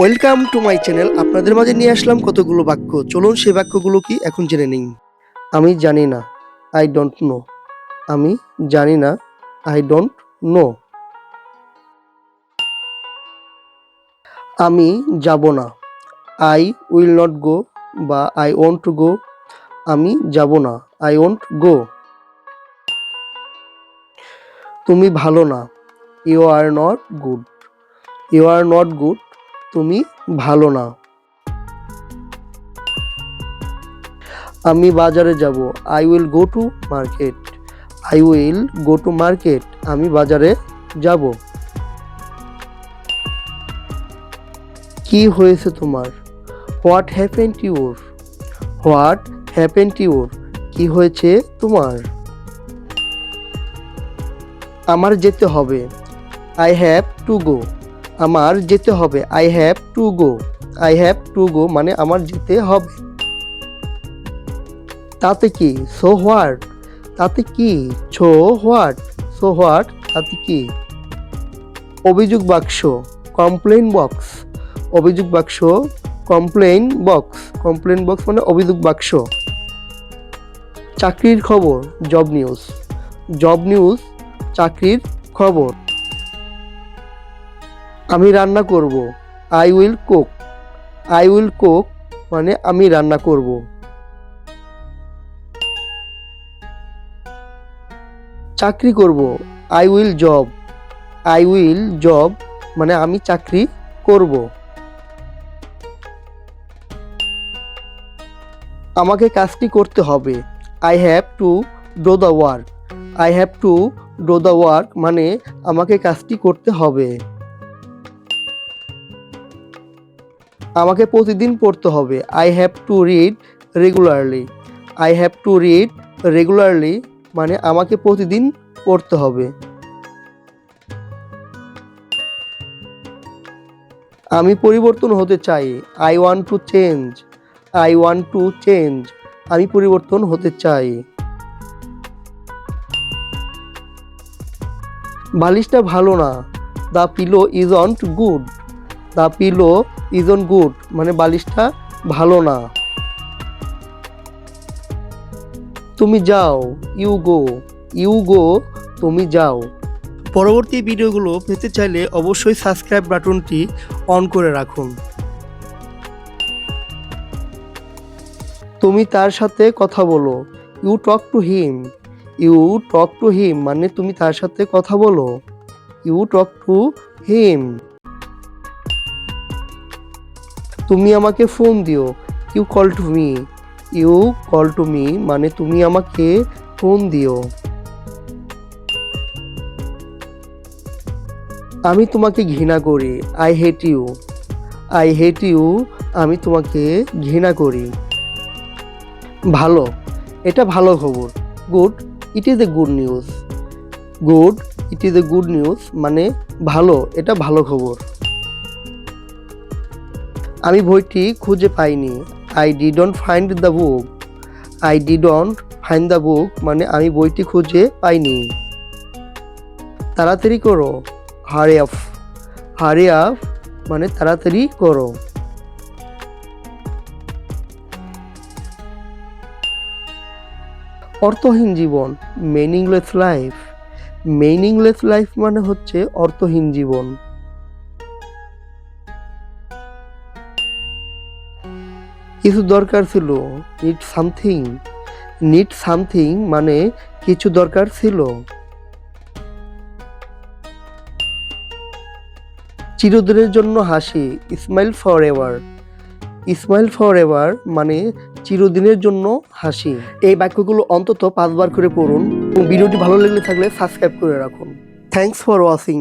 Welcome to my channel আপনাদের মাঝে নিয়ে আসলাম কতগুলো বাক্য? চলুন সেই বাক্যগুলো কি এখন জেনে নিন আমি জানি না আই ডোন্ট নো আমি জানি না আই ডোন্ট নো আমি যাব না। আই উইল নট গো বা আই ওয়ন্ট টু গো আমি যাব না আই ওয়ন্ট গো তুমি ভালো না। You are not good you are not good তুমি ভালো না। আমি বাজারে যাব। I will go to market I will go to market আমি বাজারে যাব। কি হয়েছে তোমার? What happen your what happen your কি হয়েছে তোমার? আমার যেতে হবে। আই হ্যাভ টু গো আমার যেতে হবে। I have to go I have to go মানে আমার যেতে হবে। তাতে কি? সো হোয়াট তাতে কি? ছো হোয়াট সো হোয়াট তাতে কি? অভিযোগ বাক্স কমপ্লেন বক্স অভিযোগ বাক্স কমপ্লেন বক্স কমপ্লেন বক্স মানে অভিযোগ বাক্স। চাকরির খবর জব নিউজ জব নিউজ চাকরির খবর। আমি রান্না করব। I will cook I will cook মানে আমি রান্না করব। চাকরি করব। I will job I will job মানে আমি চাকরি করব। আমাকে কাজটি করতে হবে। I have to do the work I have to do the work মানে আমাকে কাজটি করতে হবে। আমাকে প্রতিদিন পড়তে হবে। I have to read regularly I have to read regularly মানে আমাকে প্রতিদিন পড়তে হবে। আমি পরিবর্তন হতে চাই। I want to change I want to change আমি পরিবর্তন হতে চাই। বালিশটা ভালো না। The pillow is aren't good the pillow is on good মানে বালিশটা ভালো না। তুমি যাও ইউ গো ইউ গো তুমি যাও। পরবর্তী ভিডিওগুলো পেতে চাইলে অবশ্যই সাবস্ক্রাইব বাটনটি অন করে রাখুন। তুমি তার সাথে কথা বলো you talk to him you talk to him মানে তুমি তার সাথে কথা বলো ইউ টক টু হিম তুমি আমাকে ফোন দিও। You call to me you call to me মানে তুমি আমাকে ফোন দিও। আমি তোমাকে ঘৃণা করি। I hate you I hate you আমি তোমাকে ঘৃণা করি। ভালো। এটা ভালো খবর। Good it is a good news good it is a good news মানে ভালো, এটা ভালো খবর। আমি বইটি খুঁজে পাইনি। I did didn't find the book I did didn't find the book মানে আমি বইটি খুঁজে পাইনি। তাড়াতাড়ি করো। হারি আফ হারি আফ মানে তাড়াতাড়ি করো। অর্থহীন জীবন মিনিংলেস লাইফ মিনিংলেস লাইফ মানে হচ্ছে অর্থহীন জীবন। কিছু দরকার ছিল। নিড সামথিং নিড সামথিং মানে কিছু দরকার ছিল। চিরদিনের জন্য হাসি smile for ever smile for ever মানে চিরদিনের জন্য হাসি। এই বাক্যগুলো অন্তত পাঁচবার করে পড়ুন এবং ভিডিওটি ভালো লেগে থাকলে সাবস্ক্রাইব করে রাখুন। Thanks for watching